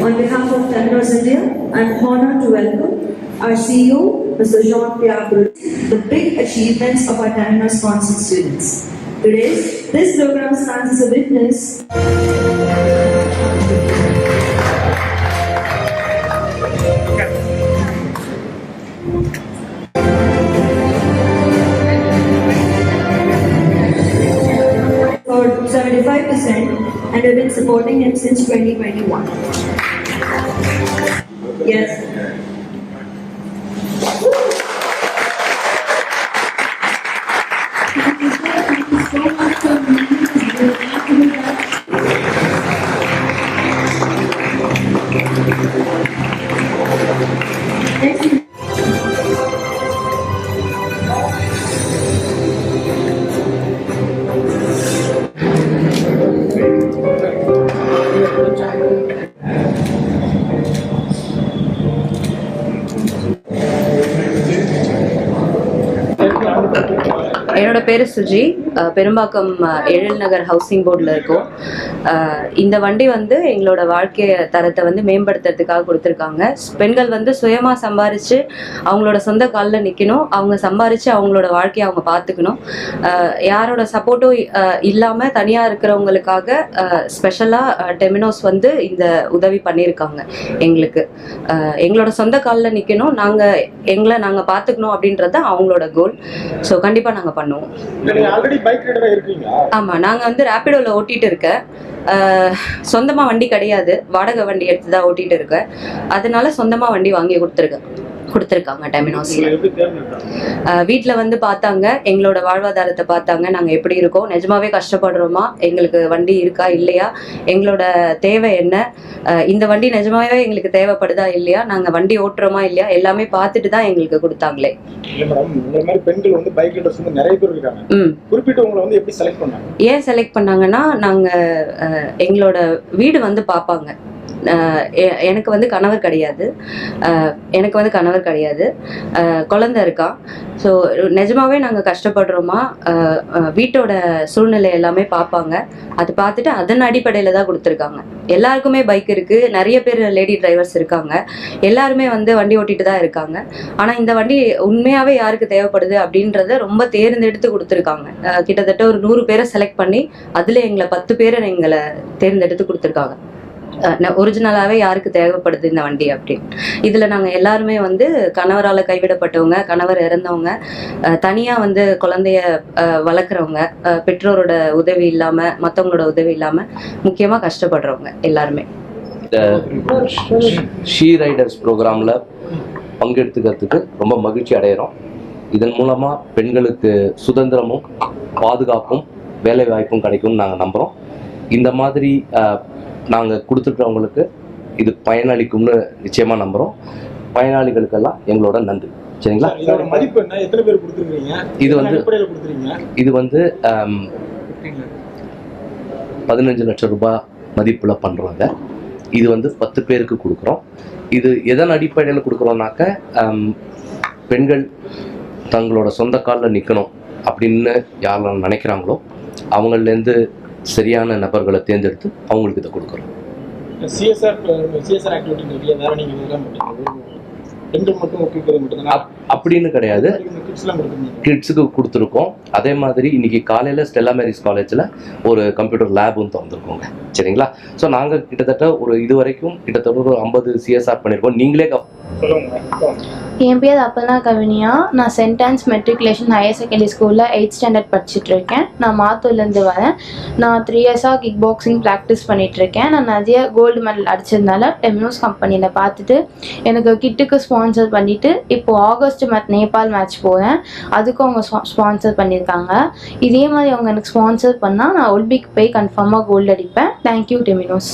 On behalf of Temenos India, I'm honored to welcome our CEO, Mr. Jean-Pierre the big achievements of our Temenos sponsored students. Today, this program stands as a witness for 75% and we've been supporting him since 2021. Yes. Thank you. என்னோட பேர் Suji. Perumbakkam Ezhil Nagar housing போர்டில் இருக்கோம். இந்த வண்டி வந்து எங்களோட வாழ்க்கை தரத்தை வந்து மேம்படுத்துறதுக்காக கொடுத்துருக்காங்க. பெண்கள் வந்து சுயமாக சம்பாரித்து அவங்களோட சொந்த காலில் நிற்கணும் அவங்க சம்பாரித்து அவங்களோட வாழ்க்கையை அவங்க பார்த்துக்கணும் யாரோட சப்போர்ட்டும் இல்லாமல் தனியாக இருக்கிறவங்களுக்காக ஸ்பெஷலாக டெமினோஸ் வந்து இந்த உதவி பண்ணியிருக்காங்க எங்களுக்கு. எங்களோட சொந்த காலில் நிற்கணும் நாங்கள் எங்களை நாங்கள் பார்த்துக்கணும் அப்படின்றது அவங்களோட கோல் ஸோ கண்டிப்பாக நாங்கள் பண்ணோம் நீங்க ஆல்ரெடி பைக் ரைடரா இருக்கீங்களா? ஆமாம் நாங்கள் வந்து ரேப்பிடோவில் ஓட்டிட்டு இருக்கேன். சொந்தமாக வண்டி கிடையாது. வாடகை வண்டி எடுத்து தான் ஓட்டிட்டு இருக்கேன். அதனால சொந்தமாக வண்டி வாங்கி கொடுத்துருக்கேன். கொடுத்துருக்காங்க டெமினோஸில் வீட்டில் வந்து பார்த்தாங்க. எங்களோட வாழ்வாதாரத்தை பார்த்தாங்க. நாங்கள் எப்படி இருக்கோம்? நிஜமாவே கஷ்டப்படுறோமா? எங்களுக்கு வண்டி இருக்கா? இல்லையா? எங்களோட தேவை என்ன? இந்த வண்டி நிஜமாவே எங்களுக்கு தேவைப்படுதா? இல்லையா? நாங்கள் வண்டி ஓட்டுறோமா? இல்லையா? எல்லாமே பார்த்துட்டு தான் எங்களுக்கு கொடுத்தாங்களே. பெண்கள் வந்து பைக் ரைடர்ஸ் வந்து நிறைய பேர் இருக்காங்க. குறிப்பிட்டு உங்களை வந்து எப்படி செலக்ட் பண்ணாங்க? ஏன் செலக்ட் பண்ணாங்கன்னா நாங்கள் எங்களோட வீடு வந்து பார்ப்பாங்க. எனக்கு வந்து கணவர் கிடையாது. எனக்கு வந்து கணவர் கிடையாது. குழந்த குழந்தை இருக்கா. ஸோ நிஜமாவே நாங்கள் கஷ்டப்படுறோமா? வீட்டோட சூழ்நிலை எல்லாமே பார்ப்பாங்க அது பார்த்துட்டு அதன் அடிப்படையில் தான் கொடுத்துருக்காங்க. எல்லாருக்குமே பைக் இருக்குது நிறைய பேர் லேடி டிரைவர்ஸ் இருக்காங்க. எல்லாருமே வந்து வண்டி ஓட்டிட்டு தான் இருக்காங்க. ஆனால் இந்த வண்டி உண்மையாகவே யாருக்கு தேவைப்படுது அப்படின்றத ரொம்ப தேர்ந்தெடுத்து கொடுத்துருக்காங்க. கிட்டத்தட்ட ஒரு நூறு பேரை செலக்ட் பண்ணி அதில் எங்களை பத்து பேரை எங்களை தேர்ந்தெடுத்து கொடுத்துருக்காங்க. ஒரிஜினலாகவே யாருக்கு தேவைப்படுது இந்த வண்டி அப்படின்னு இதில் நாங்கள் எல்லாருமே வந்து கணவரால் கைவிடப்பட்டவங்க கணவர் இறந்தவங்க தனியாக வந்து குழந்தைய அஹ், வளர்க்குறவங்க அஹ், பெற்றோரோட உதவி இல்லாமல் மற்றவங்களோட உதவி இல்லாமல் முக்கியமாக கஷ்டப்படுறவங்க எல்லாருமே. ஷீ ரைடர்ஸ் ப்ரோக்ராமில் பங்கெடுத்துக்கிறதுக்கு ரொம்ப மகிழ்ச்சி அடைகிறோம் இதன் மூலமாக பெண்களுக்கு சுதந்திரமும் பாதுகாப்பும் வேலை வாய்ப்பும் கிடைக்கும்னு நாங்கள் நம்புகிறோம் இந்த மாதிரி நாங்கள் கொடுத்துருக்கிறவங்களுக்கு இது பயனளிக்கும்னு நிச்சயமாக நம்புகிறோம் பயனாளிகளுக்கெல்லாம் எங்களோட நன்றி. சரிங்களா? இதோட மதிப்பு என்ன? எத்தனை பேர் கொடுத்துருக்கீங்க இது வந்து- இது வந்து பதினஞ்சு லட்சம் ரூபாய் மதிப்பில் பண்ணுறோங்க இது வந்து பத்து பேருக்கு கொடுக்குறோம். இது எதன் அடிப்படையில் கொடுக்குறோம்னாக்க பெண்கள் தங்களோட சொந்த காலில் நிற்கணும் அப்படின்னு யாரெல்லாம் நினைக்கிறாங்களோ அவங்கள்லேருந்து சரியான நபர்களை தேர்ந்தெடுத்து அவங்களுக்கு இதை கொடுக்குறோம். சிஎஸ்ஆர் சிஎஸ்ஆர் ஆக்டிவிட்டி அப்படின்னு கிடையாது. கிட்ஸுக்கு கொடுத்துருக்கோம். அதே மாதிரி இன்னைக்கு காலையில் ஸ்டெல்லா மேரிஸ் காலேஜில் ஒரு கம்ப்யூட்டர் லேபும் திறந்துருக்கோங்க. சரிங்களா? ஸோ நாங்கள் கிட்டத்தட்ட ஒரு இது வரைக்கும் கிட்டத்தட்ட ஒரு ஐம்பது சிஎஸ்ஆர் பண்ணியிருக்கோம் நீங்களே என் பேர் அப்பனா கவினியா. நான் சென்டான்ஸ் மெட்ரிகுலேஷன் ஹையர் செகண்டரி ஸ்கூலில் எயிட் ஸ்டாண்டர்ட் படிச்சுட்டு இருக்கேன். நான் மாத்தூர்லேருந்து வரேன். நான் த்ரீ இயர்ஸாக கிக் பாக்ஸிங் ப்ராக்டிஸ் பண்ணிட்டு இருக்கேன். நான் நிறைய கோல்டு மெடல் அடிச்சதுனால டெமினோஸ் கம்பெனியில் பார்த்துட்டு எனக்கு கிட்டுக்கு ஸ்பான்சர் பண்ணிட்டு இப்போ ஆகஸ்ட் மேத் நேபாள் மேட்ச் போகிறேன் அதுக்கும் அவங்க ஸ்பான்சர் பண்ணியிருக்காங்க இதே மாதிரி அவங்க எனக்கு ஸ்பான்சர் பண்ணால் நான் ஒலிம்பிக் போய் கன்ஃபார்மாக கோல்டு அடிப்பேன். தேங்க்யூ டெமினோஸ்